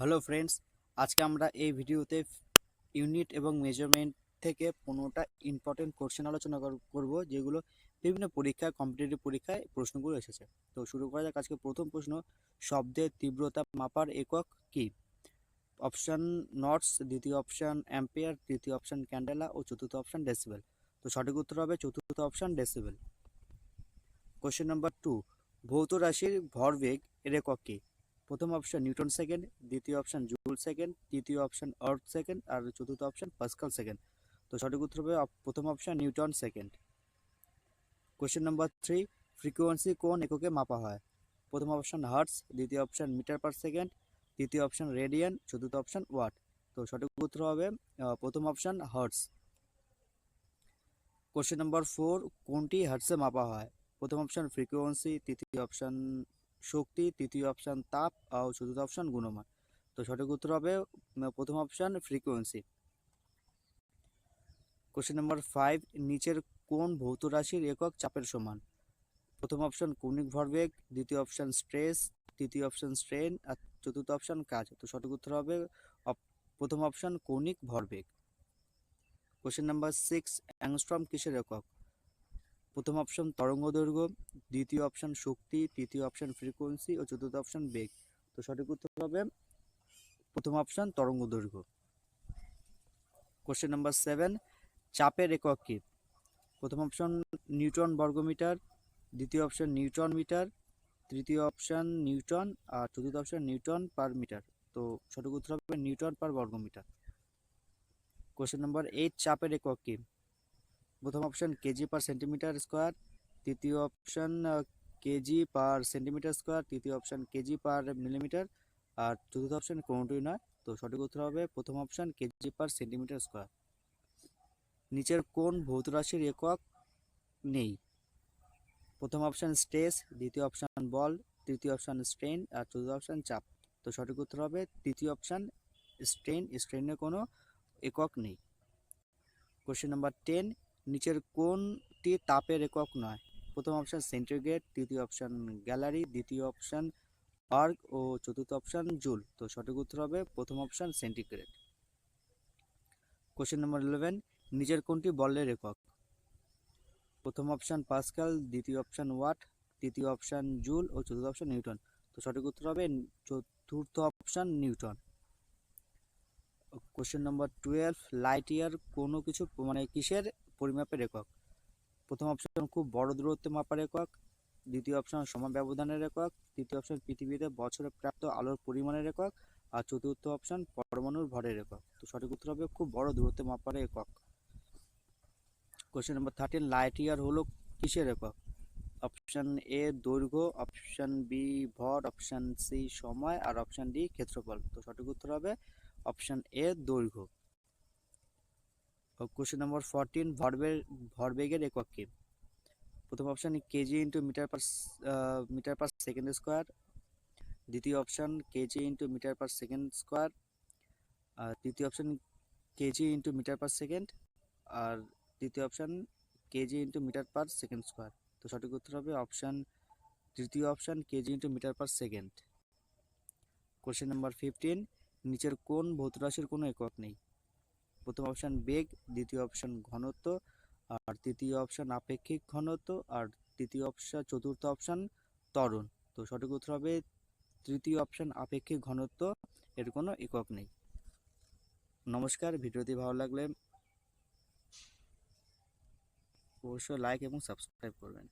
Hello friends, আজকে আমরা এই ভিডিওতে ইউনিট এবং মেজারমেন্ট থেকে পনেরোটা ইম্পর্টেন্ট কোশ্চেন আলোচনা কর- করব, যেগুলো বিভিন্ন পরীক্ষায় কম্পিটিটিভ পরীক্ষায় প্রশ্নগুলো এসেছে। তো শুরু করা যাক আজকে প্রথম প্রশ্ন, শব্দের তীব্রতা মাপার একক কি? অপশন নটস দ্বিতীয় অপশন অ্যাম্পিয়ার তৃতীয় অপশন ক্যান্ডেলা ও চতুর্থ অপশন ডেসিবেল তো সঠিক উত্তর হবে চতুর্থ option decibel question number two ভৌত রাশির ভরবেগ এর একক কি? প্রথম অপশন নিউটন সেকেন্ড দ্বিতীয় অপশন জুল সেকেন্ড তৃতীয় অপশন আর্থ সেকেন্ড আর চতুর্থ অপশন পাস্কাল সেকেন্ড তো সঠিক উত্তর হবে প্রথম option newton second question number three frequency কোন এককে মাপা হয়? প্রথম অপশন হার্টস দ্বিতীয় অপশন মিটার পার সেকেন্ড তৃতীয় অপশন রেডিয়ান চতুর্থ অপশন ওয়াট তো সঠিক উত্তর হবে প্রথম option hertz question number four কোনটি হার্টসে মাপা হয়? প্রথম অপশন ফ্রিকোয়েন্সি তৃতীয় অপশন শক্তি, তৃতীয় অপশান তাপ আর চতুর্থ অপশান গুণমান। তো সঠিক উত্তর হবে প্রথম option frequency question number five নিচের কোন ভৌত রাশির একক চাপের সমান? প্রথম অপশান কৌণিক ভরবেগ, দ্বিতীয় অপশান স্ট্রেস তৃতীয় অপশান স্ট্রেন আর চতুর্থ অপশান কাজ। তো সঠিক উত্তর হবে প্রথম অপশান কৌণিক ভরবেগ। কোশ্চেন নাম্বার সিক্স অ্যাংস্ট্রম কিসের একক? প্রথম অপশন তরঙ্গ দৈর্ঘ্য দ্বিতীয় অপশন শক্তি, তৃতীয় অপশন ফ্রিকোয়েন্সি ও চতুর্থ অপশন বেগ। তো সঠিক উত্তর হবে প্রথম অপশন তরঙ্গ দৈর্ঘ্য কোশ্চেন নাম্বার সেভেন চাপের একক কি? প্রথম অপশন নিউটন বর্গমিটার, দ্বিতীয় অপশন নিউটন মিটার, তৃতীয় অপশন নিউটন আর চতুর্থ অপশন নিউটন পার মিটার। তো সঠিক উত্তর হবে নিউটন পার বর্গমিটার। কোশ্চেন নাম্বার এইট চাপের একক কি? প্রথম option KG per centimetre square তৃতীয় option KG per centimetre square তৃতীয় অপশন কেজি পার মিলিমিটার আর চতুর্থ অপশন কোনোটিই নয়। তো সঠিক উত্তর হবে প্রথম option KG per centimetre square নিচের কোন ভৌত রাশির একক নেই। প্রথম অপশন স্ট্রেস দ্বিতীয় অপশন বল তৃতীয় অপশন স্ট্রেন আর চতুর্থ অপশন চাপ। তো সঠিক উত্তর হবে তৃতীয় অপশন স্ট্রেন স্ট্রেনের কোনো একক নেই। কোশ্চেন নাম্বার টেন নিচের কোনটি তাপের একক নয়? প্রথম অপশন সেন্টিগ্রেড তৃতীয় অপশান গ্যালারি দ্বিতীয় অপশান আর্গ ও চতুর্থ অপশন জুল তো সঠিক উত্তর হবে প্রথম option centigrade question number eleven নিচের কোনটি বলের একক? প্রথম অপশান পাস্কাল দ্বিতীয় অপশন ওয়াট তৃতীয় অপশন জুল ও চতুর্থ অপশন নিউটন তো সঠিক উত্তর হবে চতুর্থ option newton question number twelve light year কোনো কিছু মানে কিসের পরিমাপের একক। প্রথম অপশন খুব বড় দূরত্বে মাপার একক, দ্বিতীয় অপশন সময় ব্যবধানের একক, তৃতীয় অপশন পৃথিবীতে বছরে প্রাপ্ত আলোর পরিমাণের একক, আর চতুর্থ অপশন পরমাণুর ভরের একক। তো সঠিক উত্তর হবে খুব বড় দূরত্বে মাপার একক। Question number thirteen light year হলো কিসের একক? অপশন এ দৈর্ঘ্য অপশন বি ভর অপশন সি সময়, আর অপশন ডি ক্ষেত্রফল। তো সঠিক উত্তর হবে অপশন এ দৈর্ঘ্য। কোশ্চেন নাম্বার ফোরটিন ভরবেগ ভরবেগের একক কি? প্রথম option KG into metre per metre per second square দ্বিতীয় option KG into metre per second square তৃতীয় option KG into metre per second আর তৃতীয় option KG into metre per second square তো সঠিক উত্তর হবে অপশন তৃতীয় option KG into metre per second question number fifteen নিচের কোন ভৌত রাশির কোনো একক নেই? প্রথম অপশন বেগ, দ্বিতীয় অপশন ঘনত্ব, আর তৃতীয় অপশন আপেক্ষিক ঘনত্ব, আর তৃতীয় অপশন, চতুর্থ অপশন ত্বরণ। তো সঠিক উত্তর হবে তৃতীয় অপশন আপেক্ষিক ঘনত্ব, এর কোনো একক নেই। নমস্কার, ভিডিওটি ভালো লাগলে অবশ্যই লাইক এবং সাবস্ক্রাইব করবেন।